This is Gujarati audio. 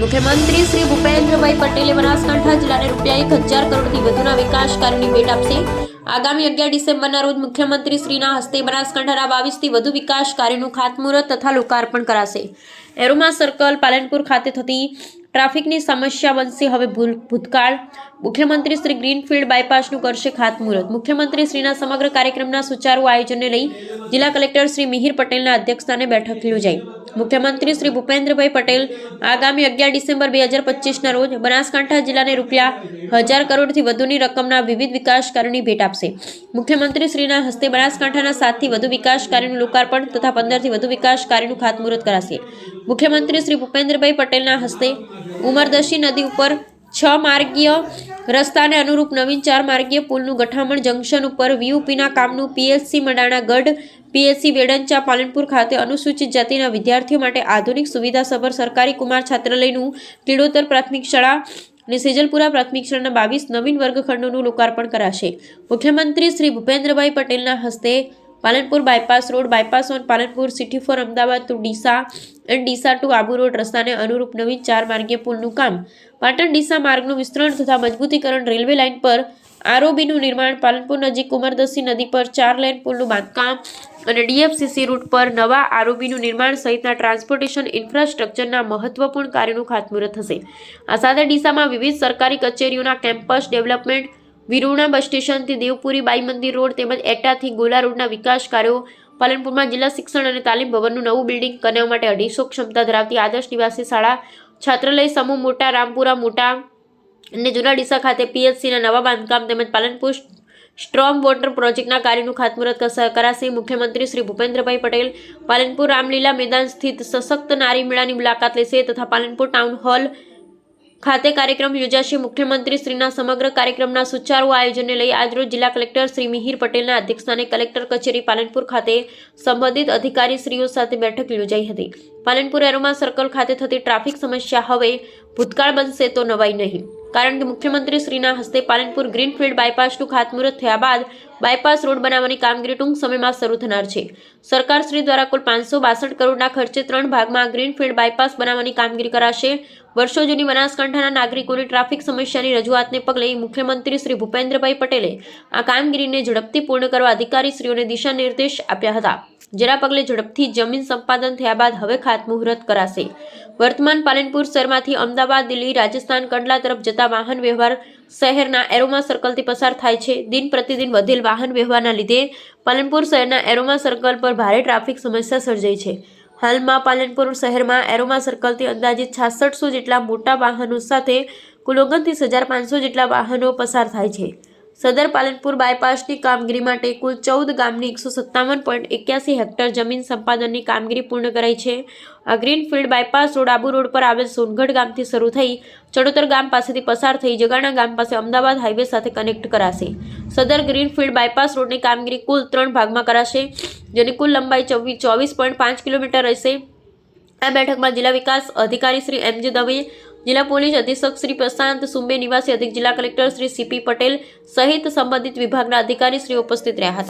મુખ્યમંત્રી શ્રી ભૂપેન્દ્રભાઈ પટેલે બનાસકાંઠા જિલ્લાને રૂપિયા એક હજાર કરોડથી વધુના વિકાસ કાર્યોની ભેટ આપશે. આગામી અગિયાર ડિસેમ્બરના રોજ મુખ્યમંત્રી શ્રીના હસ્તે બનાસકાંઠાના બાવીસથી વધુ વિકાસ કાર્યોનું ખાતમુહૂર્ત તથા લોકાર્પણ કરાશે. એરોમા સર્કલ પાલનપુર ખાતે થતી ટ્રાફિકની સમસ્યા બનશે. હવે ભૂલ, ભૂતકાળ. મુખ્યમંત્રી શ્રી ગ્રીનફિલ્ડ બાયપાસનું કરશે ખાતમુહૂર્ત. મુખ્યમંત્રી શ્રીના સમગ્ર કાર્યક્રમના સુચારુ આયોજનને લઈ જિલ્લા કલેક્ટર શ્રી મિહિર પટેલના અધ્યક્ષસ્થાને બેઠક યોજાઈ. મુખ્યમંત્રી શ્રી ભૂપેન્દ્રભાઈ પટેલ આગામી અગિયાર ડિસેમ્બર બે હજાર પચીસના રોજ બનાસકાંઠા જિલ્લાને રૂપિયા હજાર કરોડથી વધુની રકમના વિવિધ વિકાસ કાર્યોની ભેટ આપશે. મુખ્યમંત્રી શ્રીના હસ્તે બનાસકાંઠાના સાતથી વધુ વિકાસ કાર્યનું લોકાર્પણ તથા પંદરથી વધુ વિકાસ કાર્યનું ખાતમુહૂર્ત કરાશે. મુખ્યમંત્રી શ્રી ભૂપેન્દ્રભાઈ પટેલના હસ્તે ઉમરદશી નદી ઉપર છ માર્ગીય રસ્તાને અનુરૂપ નવીન ચાર માર્ગીય પુલનું ગઠામણ જંકશન ઉપર વીયુપીના કામનું પીએચસી મડાણા ગઢ પીએચસી વેડંચા પાલનપુર ખાતે અનુસૂચિત જાતિના વિદ્યાર્થીઓ માટે આધુનિક સુવિધાસભર સરકારી કુમાર છાત્રાલયનું કિડોતર પ્રાથમિક શાળા અને સેજલપુરા પ્રાથમિક શાળાના બાવીસ નવીન વર્ગખંડોનું લોકાર્પણ કરાશે. મુખ્યમંત્રી શ્રી ભૂપેન્દ્રભાઈ પટેલના હસ્તે Palanpur bypass road, bypass on Palanpur, city for Ahmedabad to Deesa and Deesa to Abu road રસ્તાને અનુરૂપ નવીન ચાર માર્ગીય પુલનું કામ. પાટણ ડીસા માર્ગનું વિસ્તરણ તથા મજબૂતીકરણ રેલવે લાઇન પર આરઓબીનું નિર્માણ, પાલનપુર નજીક કુમરદસી નદી પર ચાર લેન પુલનું બાંધકામ અને ડીએફસીસી રૂટ પર નવા આરઓબીનું નિર્માણ સહિતના ટ્રાન્સપોર્ટેશન ઇન્ફ્રાસ્ટ્રક્ચરના મહત્વપૂર્ણ કાર્યનું ખાતમુહૂર્ત થશે. આ સાથે ડીસામાં વિવિધ સરકારી કચેરીઓના કેમ્પસ, ડેવલપમેન્ટ, વિરુણા બસ સ્ટેશનથી દેવપુરી બાઈ મંદિર રોડ તેમજ એટાથી ગોલા રોડના વિકાસ કાર્યો, પાલનપુરમાં જિલ્લા શિક્ષણ અને તાલીમ ભવનનું નવું બિલ્ડિંગ કન્યાઓ માટે અઢીસો ક્ષમતા ધરાવતી આદર્શ નિવાસી શાળા, છાત્રાલય સમૂહ મોટા, રામપુરા મોટા અને જૂના ડીસા ખાતે પીએચસીના નવા બાંધકામ તેમજ પાલનપુર સ્ટ્રોમ વોટર પ્રોજેક્ટના કાર્યનું ખાતમુહૂર્ત કરાશે મુખ્યમંત્રી શ્રી ભૂપેન્દ્રભાઈ પટેલ. પાલનપુર રામલીલા મેદાન સ્થિત સશક્ત નારી મેળાની મુલાકાત લેશે તથા પાલનપુર ટાઉન હોલ ખાતે કાર્યક્રમ યોજાશે. મુખ્યમંત્રી શ્રીના સમગ્ર કાર્યક્રમના સુચારુ આયોજનને લઈ આજરોજ જિલ્લા કલેક્ટર શ્રી મિહિર પટેલના અધ્યક્ષસ્થાને કલેક્ટર કચેરી પાલનપુર ખાતે સંબંધિત અધિકારીશ્રીઓ સાથે બેઠક યોજાઈ હતી. પાલનપુર એરોમા સર્કલ ખાતે થતી ટ્રાફિક સમસ્યા હવે ભૂતકાળ બનશે તો નવાઈ નહીં. કારણ કે મુખ્યમંત્રી શ્રીના હસ્તે પાલનપુર ગ્રીનફિલ્ડ બાયપાસનું ખાતમુહૂર્ત થયા બાદ બાયપાસ રોડ બનાવવાની કામગીરી ટૂંક સમયમાં શરૂ થનાર છે. સરકાર શ્રી દ્વારા કુલ પાંચસો બાસઠ કરોડના ખર્ચે ત્રણ ભાગમાં ગ્રીનફિલ્ડ બાયપાસ બનાવવાની કામગીરી કરાશે. વર્ષો જૂની બનાસકાંઠાના નાગરિકોની ટ્રાફિક સમસ્યાની રજૂઆતને પગલે મુખ્યમંત્રી શ્રી ભૂપેન્દ્રભાઈ પટેલે આ કામગીરીને ઝડપથી પૂર્ણ કરવા અધિકારીશ્રીઓને દિશા નિર્દેશ આપ્યા હતા. જેના પગલે ઝડપથી જમીન સંપાદન થયા બાદ હવે ખાતમુહૂર્ત કરાશે. વર્તમાન પાલનપુર શહેરમાંથી અમદાવાદ, દિલ્હી, રાજસ્થાન, કંડલા તરફ જતા વાહન વ્યવહાર શહેરના એરોમા સર્કલથી પસાર થાય છે. દિન પ્રતિદિન વધેલ વાહન વ્યવહારના લીધે પાલનપુર શહેરના એરોમા સર્કલ પર ભારે ટ્રાફિક સમસ્યા સર્જાઈ છે. હાલમાં પાલનપુર શહેરમાં એરોમા સર્કલથી અંદાજિત છાસઠસો જેટલા મોટા વાહનો સાથે કુલ ઓગણત્રીસ હજાર પાંચસો જેટલા વાહનો પસાર થાય છે. સદર પાલનપુર બાયપાસની કામગીરી માટે કુલ ચૌદ ગામની એકસો સત્તાવન પોઈન્ટ એક્યાસી હેક્ટર જમીન સંપાદનની કામગીરી પૂર્ણ કરાઈ છે. આ greenfield bypass road Abu road પર આવેલ સોનગઢ ગામથી શરૂ થઈ ચડોતર ગામ પાસેથી પસાર થઈ જગાણા ગામ પાસે અમદાવાદ હાઈવે સાથે કનેક્ટ કરાશે. સદર ગ્રીનફિલ્ડ બાયપાસ રોડની કામગીરી કુલ ત્રણ ભાગમાં કરાશે, જેની કુલ લંબાઈ ચોવીસ ચોવીસ પોઈન્ટ પાંચ કિલોમીટર રહેશે. આ બેઠકમાં જિલ્લા વિકાસ અધિકારી શ્રી એમ જે દવે જિલ્લા પોલીસ અધિક્ષક શ્રી પ્રશાંત સુંબે, નિવાસી અધિક જિલ્લા કલેક્ટર શ્રી સીપી પટેલ સહિત સંબંધિત વિભાગના અધિકારી શ્રી ઉપસ્થિત રહ્યા હતા.